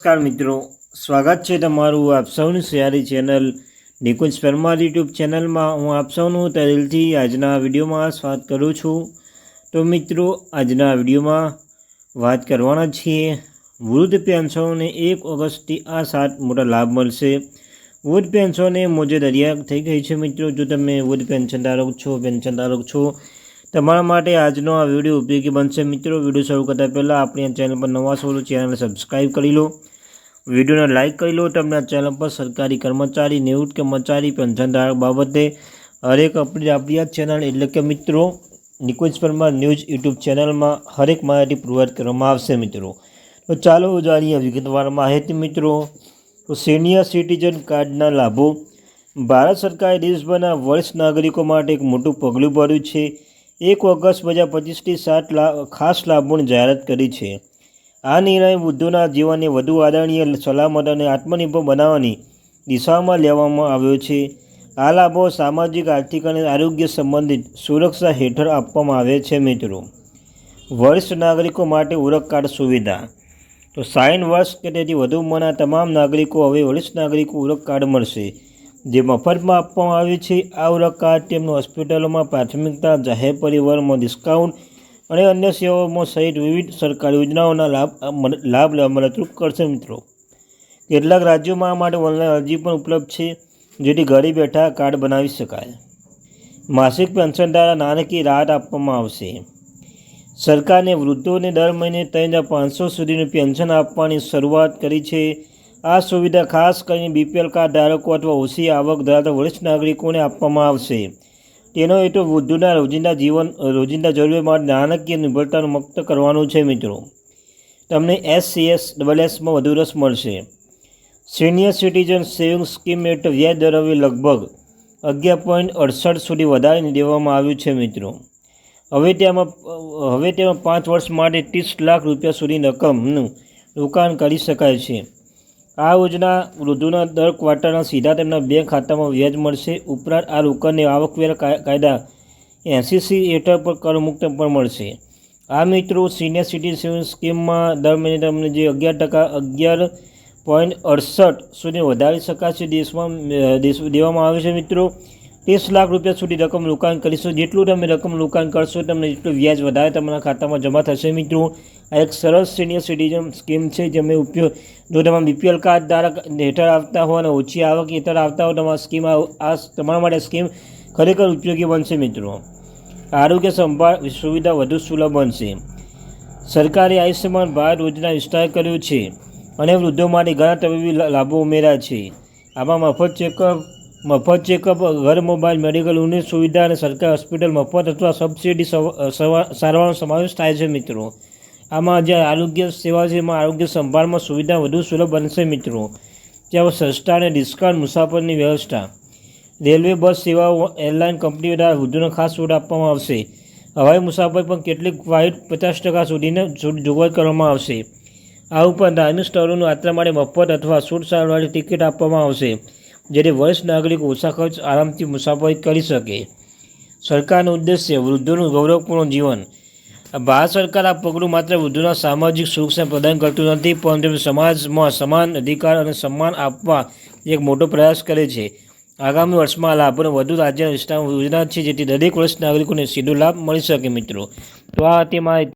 નમસ્કાર મિત્રો, સ્વાગત છે તમારું આપ સૌની સિયારી ચેનલ નિકુંજ પરમાર યુટ્યુબ ચેનલમાં. હું આપ સૌનું તહેલથી આજના વિડીયોમાં સ્વાગત કરું છું. તો મિત્રો, આજના વિડીયોમાં વાત કરવાના છીએ. વૃદ્ધ પેન્શનોને એક ઓગસ્ટથી આ સાત મોટા લાભ મળશે. વૃદ્ધ પેન્શનને મોજે દરિયા થઈ ગઈ છે મિત્રો. જો તમે વૃદ્ધ પેન્શન ધારક છો પેન્શન ધારક છો તમારા માટે આજનો આ વીડિયો ઉપયોગી બનશે. મિત્રો, વીડિયો શરૂ કરતાં પહેલાં આપણી ચેનલ પર નવા છો ચેનલને સબસ્ક્રાઈબ કરી લો. વિડીયોને લાઇક કરી લો. તમને આ ચેનલ પર સરકારી કર્મચારી, નિવૃત્ત કર્મચારી પેન્શનધારક બાબતે હરેક અપડેટ આપણી આ ચેનલ એટલે કે મિત્રો, નિકુંજ પરમાર ન્યૂઝ યુટ્યુબ ચેનલમાં હરેક માહિતી પ્રોવાઈડ કરવામાં આવશે, મિત્રો. તો ચાલો જાણીએ વિગતવાર માહિતી, મિત્રો. તો સિનિયર સિટીઝન કાર્ડના લાભો. ભારત સરકારે દેશભરના વરિષ્ઠ નાગરિકો માટે એક મોટું પગલું ભર્યું છે. એક ઓગસ્ટ બે હજાર પચીસથી સાત ખાસ લાભોની જાહેરાત કરી છે. આ નિર્ણય વૃદ્ધોના જીવનને વધુ આદરણીય, સલામત અને આત્મનિર્ભર બનાવવાની દિશામાં લેવામાં આવ્યો છે. આ લાભો સામાજિક, આર્થિક અને આરોગ્ય સંબંધિત સુરક્ષા હેઠળ આપવામાં આવે છે મિત્રો. વરિષ્ઠ નાગરિકો માટે ઓળખ કાર્ડ સુવિધા. તો સાઈન વર્ષ કે તેથી વધુ ઉંમરના તમામ નાગરિકો, હવે વરિષ્ઠ નાગરિકો ઓળખ કાર્ડ મળશે. જે મફતમાં આપવામાં આવે છે. આ ઓળખ તેમનું હોસ્પિટલોમાં પ્રાથમિકતા, જાહેર પરિવહનમાં ડિસ્કાઉન્ટ અને અન્ય સેવાઓમાં સહિત વિવિધ સરકારી યોજનાઓના લાભ લાભ લેવા મદદરૂપ કરશે મિત્રો. કેટલાક રાજ્યોમાં આ માટે ઓનલાઈન અરજી પણ ઉપલબ્ધ છે, જેથી ઘરે બેઠા કાર્ડ બનાવી શકાય. માસિક પેન્શન દ્વારા નાણાકીય રાહત આપવામાં આવશે. સરકારને વૃદ્ધોને દર મહિને ત્રણ હજાર પાંચસો સુધીનું પેન્શન આપવાની શરૂઆત કરી છે. આ સુવિધા ખાસ કરીને બીપીએલ કાર્ડ ધારકો અથવા ઓછી આવક ધરાવતા વરિષ્ઠ નાગરિકોને આપવામાં આવશે. તેનો હેતુ વૃદ્ધોના રોજિંદા જીવન, રોજિંદા જરૂરિયાત માટે નાણાકીય નિર્ભરતાનું મુક્ત કરવાનું છે મિત્રો. તમને એસસીએસ ડબલ એસમાં વધુ રસ મળશે. સિનિયર સિટીઝન સેવિંગ સ્કીમ હેઠળ વ્યાજ દર હવે લગભગ અગિયાર પોઈન્ટ અડસઠ સુધી વધારીને દેવામાં આવ્યું છે મિત્રો. હવે તેમાં હવે તેમાં પાંચ વર્ષ માટે ત્રીસ લાખ રૂપિયા સુધી રકમનું રોકાણ કરી શકાય છે. આ યોજના વૃદ્ધોના દર ક્વાર્ટરના સીધા તેમના બેંક ખાતામાં વ્યાજ મળશે. ઉપરાંત આ રોકડને આવકવેરા કાયદા એનસીસી હેઠળ પર કરમુક્ત પણ મળશે. આ મિત્રો સિનિયર સિટીઝન સ્કીમમાં દર મહિને તમને જે અગિયાર ટકા, અગિયાર પોઈન્ટ અડસઠ સુધી વધારી શકાશે. દેશમાં દેશ, દેવામાં આવે છે મિત્રો. ત્રીસ લાખ રૂપિયા સુધી રકમ રોકાણ કરીશું. જેટલું તમે રકમ રોકાણ કરશો, તમને જેટલું વ્યાજ વધારે તમારા ખાતામાં જમા થશે. મિત્રો, આ એક સરસ સિનિયર સિટીઝન સ્કીમ છે જેમે ઉપયોગ જો તમે બીપીએલ કાર્ડ ધારક હેઠળ આવતા હો અને ઓછી આવક હેઠળ આવતા હો, તમારા સ્કીમ આ તમારા માટે સ્કીમ ખરેખર ઉપયોગી બનશે, મિત્રો. આરોગ્ય સંભાળ સુવિધા વધુ સુલભ બનશે. સરકારે આયુષ્યમાન ભારત યોજના વિસ્તાર કર્યો છે અને વૃદ્ધો માટે ઘણા તબીબી લાભો ઉમેર્યા છે. આમાં મફત ચેકઅપ મફત ચેકઅપ ઘર મોબાઈલ મેડિકલ યુનિટ સુવિધા અને સરકારી હોસ્પિટલ મફત અથવા સબસિડી સારવારનો સમાવેશ થાય છે મિત્રો. આમાં જે આરોગ્ય સેવા છે, એમાં આરોગ્ય સંભાળમાં સુવિધા વધુ સુલભ બનશે મિત્રો. ત્યાં સસ્તા અને ડિસ્કાઉન્ટ મુસાફરની વ્યવસ્થા. રેલવે બસ સેવાઓ એરલાઇન કંપનીઓ દ્વારા વૃદ્ધોને ખાસ છૂટ આપવામાં આવશે. હવાઈ મુસાફરી પણ કેટલીક ફ્લાઇટ પચાસ ટકા સુધીને છૂટ જોગવાઈ કરવામાં આવશે. આ ઉપરાંત ધાર્મિક સ્થળોનું યાત્રા માટે મફત અથવા છૂટ સારવાળી ટિકિટ આપવામાં આવશે. જેથી વરિષ્ઠ નાગરિકો ઓછા ખર્ચ આરામથી મુસાફરી કરી શકે. સરકારનો ઉદ્દેશ્ય વૃદ્ધોનું ગૌરવપૂર્ણ જીવન. ભારત સરકાર આ પગલું માત્ર વૃદ્ધોના સામાજિક સુરક્ષા પ્રદાન કરતું નથી, પરંતુ સમાજમાં સમાન અધિકાર અને સન્માન આપવા એક મોટો પ્રયાસ કરે છે. આગામી વર્ષમાં આ લાભોને વધુ રાજ્ય વિસ્તારમાં યોજના છે, જેથી દરેક વર્ષ નાગરિકોને સીધો લાભ મળી શકે, મિત્રો. તો આ હતી માહિતી